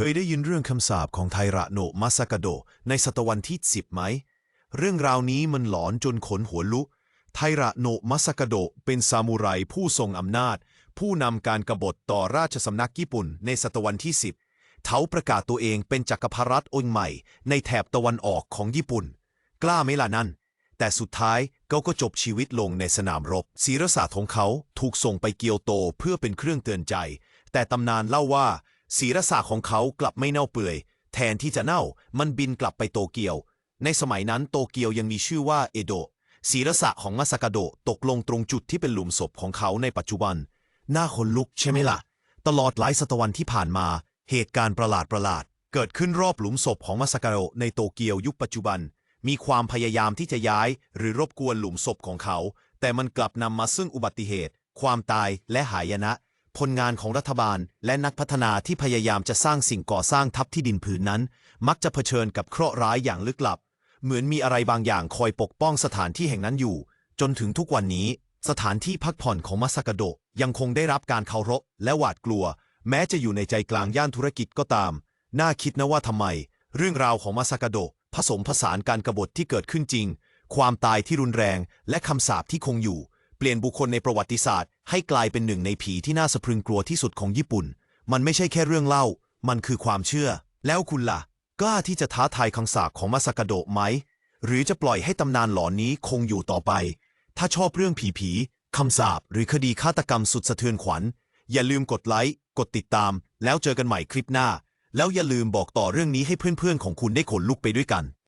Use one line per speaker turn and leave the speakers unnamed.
เคยได้ยินเรื่องคำสาปของไทระโนะมาซากาโด ในศตวรรษที่10ไหม เรื่องราวนี้มันหลอนจนขนหัวลุก ไทระโนะมาซากาโดเป็นซามูไรผู้ทรงอำนาจ ผู้นำการกบฏต่อราชสำนักญี่ปุ่นในศตวรรษที่10เขาประกาศตัวเองเป็นจักรพรรดิองค์ใหม่ ในแถบตะวันออกของญี่ปุ่น กล้าไหมล่ะนั่น แต่สุดท้ายเขาก็จบชีวิตลงในสนามรบศีรษะของเขาถูกส่งไปเกียวโตเพื่อเป็นเครื่องเตือนใจ แต่ตำนานเล่าว่า ศีรษะของเขากลับไม่เน่าเปื่อย แทนที่จะเน่า มันบินกลับไปโตเกียว ในสมัยนั้นโตเกียวยังมีชื่อว่าเอโดะศีรษะของมาซากาโดะตกลงตรงจุดที่เป็นหลุมศพของเขาในปัจจุบันน่าขนลุกใช่ไหมล่ะ ตลอดหลายศตวรรษที่ผ่านมา เหตุการณ์ประหลาดประหลาด เกิดขึ้นรอบหลุมศพของมาซากาโดะในโตเกียวยุคปัจจุบัน มีความพยายามที่จะย้าย หรือรบกวนหลุมศพของเขา แต่มันกลับนำมาซึ่งอุบัติเหตุ ความตายและหายนะ ผลงานของรัฐบาลและนักพัฒนาที่พยายามจะสร้างสิ่งก่อสร้างทับที่ดินผืนนั้น มักจะเผชิญกับเคราะห์ร้ายอย่างลึกลับ เหมือนมีอะไรบางอย่างคอยปกป้องสถานที่แห่งนั้นอยู่ จนถึงทุกวันนี้ สถานที่พักผ่อนของมาซากโดยังคงได้รับการเคารพและหวาดกลัว แม้จะอยู่ในใจกลางย่านธุรกิจก็ตาม น่าคิดนะว่าทำไม เรื่องราวของมาซากโดผสมผสานการกบฏที่เกิดขึ้นจริง ความตายที่รุนแรงและคำสาปที่คงอยู่ เปลี่ยนบุคคลในประวัติศาสตร์ ให้กลายเป็นหนึ่งในผีที่น่าสะพรึงกลัวที่สุดของญี่ปุ่น มันไม่ใช่แค่เรื่องเล่า มันคือความเชื่อ แล้วคุณล่ะ กล้าที่จะท้าทายคำสาปของมาซากาโดะไหม หรือจะปล่อยให้ตำนานหลอนนี้คงอยู่ต่อไป ถ้าชอบเรื่องผีๆคำสาปหรือคดีฆาตกรรมสุดสะเทือนขวัญ อย่าลืมกดไลค์ กดติดตาม แล้วเจอกันใหม่คลิปหน้า แล้วอย่าลืมบอกต่อเรื่องนี้ให้เพื่อนๆของคุณได้ขนลุกไปด้วยกัน